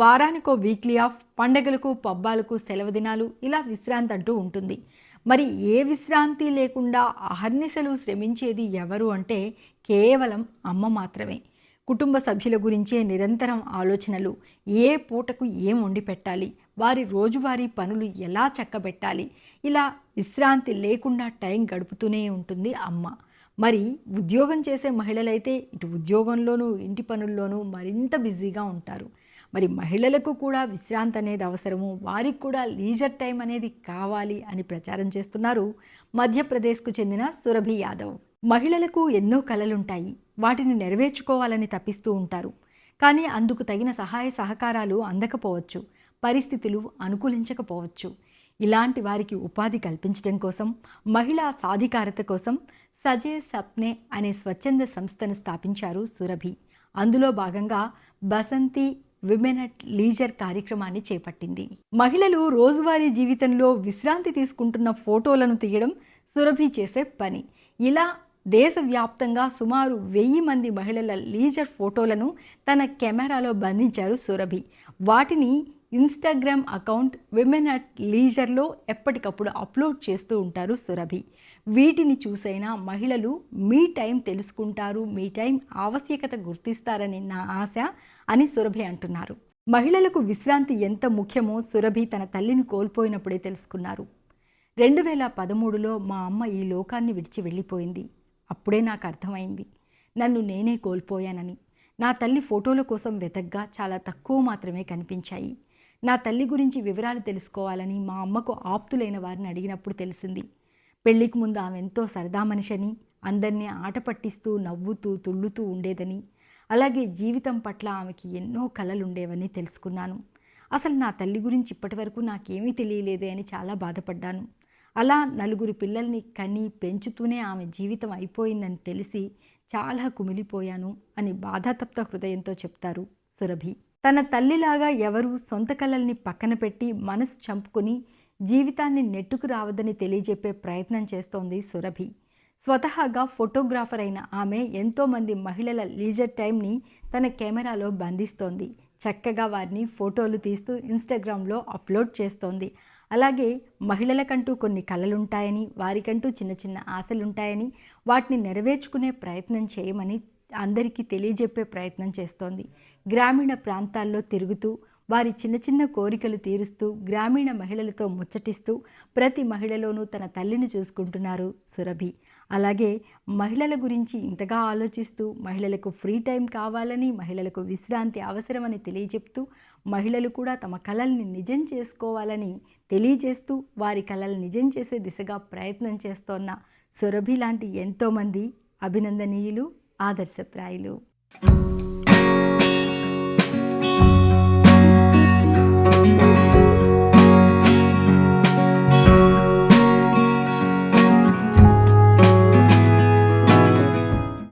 వారానికో weekly off పండగలకు పబ్బాలకు సెలవు దినాలు ఇలా విశ్రాంతి అంటూ ఉంటుంది. మరి ఏ విశ్రాంతి లేకుండా అహర్నిశలు శ్రమించేది ఎవరు అంటే కేవలం అమ్మ మాత్రమే. కుటుంబ సభ్యుల గురించే నిరంతరం ఆలోచనలు. ఏ పూటకు ఏం వండి పెట్టాలి? వారి రోజువారీ పనులు ఎలా చక్కబెట్టాలి? ఇలా విశ్రాంతి లేకుండా టైం గడుపుతూనే ఉంటుంది అమ్మ. మరి ఉద్యోగం చేసే మహిళలైతే ఇటు ఉద్యోగంలోనూ ఇంటి పనుల్లోనూ మరింత బిజీగా ఉంటారు. మరి మహిళలకు కూడా విశ్రాంతి అనేది అవసరము. వారికి కూడా లీజర్ టైం అనేది కావాలి అని ప్రచారం చేస్తున్నారు మధ్యప్రదేశ్కు చెందిన సురభి యాదవ్. మహిళలకు ఎన్నో కలలుంటాయి. వాటిని నెరవేర్చుకోవాలని తప్పిస్తూ ఉంటారు. కానీ అందుకు తగిన సహాయ సహకారాలు అందకపోవచ్చు. పరిస్థితులు అనుకూలించకపోవచ్చు. ఇలాంటి వారికి ఉపాధి కల్పించడం కోసం మహిళా సాధికారత కోసం సజే సప్నే అనే స్వచ్ఛంద సంస్థను స్థాపించారు సురభి. అందులో భాగంగా బసంతి విమెన్ అట్ లీజర్ కార్యక్రమాన్ని చేపట్టింది. మహిళలు రోజువారీ జీవితంలో విశ్రాంతి తీసుకుంటున్న ఫోటోలను తీయడం సురభి చేసే పని. ఇలా దేశవ్యాప్తంగా సుమారు వెయ్యి మంది మహిళల లీజర్ ఫోటోలను తన కెమెరాలో బంధించారు సురభి. వాటిని ఇన్స్టాగ్రామ్ అకౌంట్ విమెన్ అట్ లీజర్లో ఎప్పటికప్పుడు అప్లోడ్ చేస్తూ ఉంటారు సురభి. వీటిని చూసైనా మహిళలు మీ టైం తెలుసుకుంటారు మీ టైం ఆవశ్యకత గుర్తిస్తారని నా ఆశ. అని సురభి అంటున్నారు. మహిళలకు విశ్రాంతి ఎంత ముఖ్యమో సురభి తన తల్లిని కోల్పోయినప్పుడే తెలుసుకున్నారు. రెండు వేల పదమూడులో మా అమ్మ ఈ లోకాన్ని విడిచి వెళ్ళిపోయింది. అప్పుడే నాకు అర్థమైంది. నన్ను నేనే కోల్పోయానని. నా తల్లి ఫోటోల కోసం వెతగ్గా చాలా తక్కువ మాత్రమే కనిపించాయి. నా తల్లి గురించి వివరాలు తెలుసుకోవాలని మా అమ్మకు ఆప్తులైన వారిని అడిగినప్పుడు తెలిసింది. పెళ్ళికి ముందు ఆమె ఎంతో సరదా మనిషని అందరినీ ఆట పట్టిస్తూ నవ్వుతూ తుళ్ళుతూ ఉండేదని అలాగే జీవితం పట్ల ఆమెకి ఎన్నో కలలు ఉండేవని తెలుసుకున్నాను. అసలు నా తల్లి గురించి ఇప్పటివరకు నాకేమీ తెలియలేదే అని చాలా బాధపడ్డాను. అలా నలుగురు పిల్లల్ని కని పెంచుతూనే ఆమె జీవితం అయిపోయిందని తెలిసి చాలా కుమిలిపోయాను అని బాధాతప్త హృదయంతో చెప్తారు సురభి. తన తల్లిలాగా ఎవరు సొంత కలల్ని పక్కన పెట్టి మనసు చంపుకొని జీవితాన్ని నెట్టుకు రావద్దని తెలియజెప్పే ప్రయత్నం చేస్తోంది సురభి. స్వతహాగా ఫోటోగ్రాఫర్ అయిన ఆమె ఎంతోమంది మహిళల లీజర్ టైంని తన కెమెరాలో బంధిస్తోంది. చక్కగా వారిని ఫోటోలు తీస్తూ ఇన్స్టాగ్రామ్లో అప్లోడ్ చేస్తోంది. అలాగే మహిళలకంటూ కొన్ని కళలుంటాయని వారికంటూ చిన్న చిన్న ఆశలుంటాయని వాటిని నెరవేర్చుకునే ప్రయత్నం చేయమని అందరికీ తెలియజెప్పే ప్రయత్నం చేస్తోంది. గ్రామీణ ప్రాంతాల్లో తిరుగుతూ వారి చిన్న చిన్న కోరికలు తీరుస్తూ గ్రామీణ మహిళలతో ముచ్చటిస్తూ ప్రతి మహిళలోనూ తన తల్లిని చూసుకుంటున్నారు సురభి. అలాగే మహిళల గురించి ఇంతగా ఆలోచిస్తూ మహిళలకు ఫ్రీ టైం కావాలని మహిళలకు విశ్రాంతి అవసరమని తెలియజెప్తూ మహిళలు కూడా తమ కళల్ని నిజం చేసుకోవాలని తెలియజేస్తూ వారి కళలు నిజం చేసే దిశగా ప్రయత్నం చేస్తోన్న సురభి లాంటి ఎంతోమంది అభినందనీయులు ఆదర్శప్రాయులు.